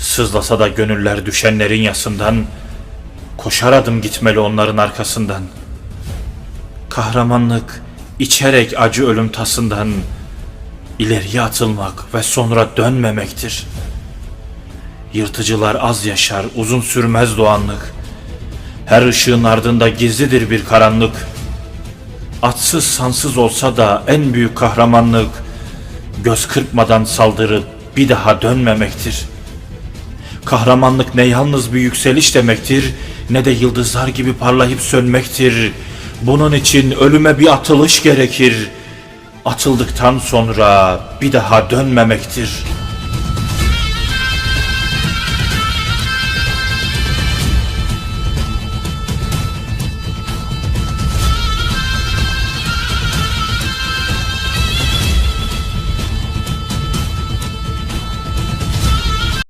Sızlasa da gönüller düşenlerin yasından, koşar adım gitmeli onların arkasından. Kahramanlık içerek acı ölüm tasından, ileriye atılmak ve sonra dönmemektir. Yırtıcılar az yaşar, uzun sürmez doğanlık. Her ışığın ardında gizlidir bir karanlık. Atsız sansız olsa da en büyük kahramanlık, göz kırpmadan saldırıp bir daha dönmemektir. Kahramanlık ne yalnız bir yükseliş demektir, ne de yıldızlar gibi parlayıp sönmektir. Bunun için ölüme bir atılış gerekir. Atıldıktan sonra bir daha dönmemektir.''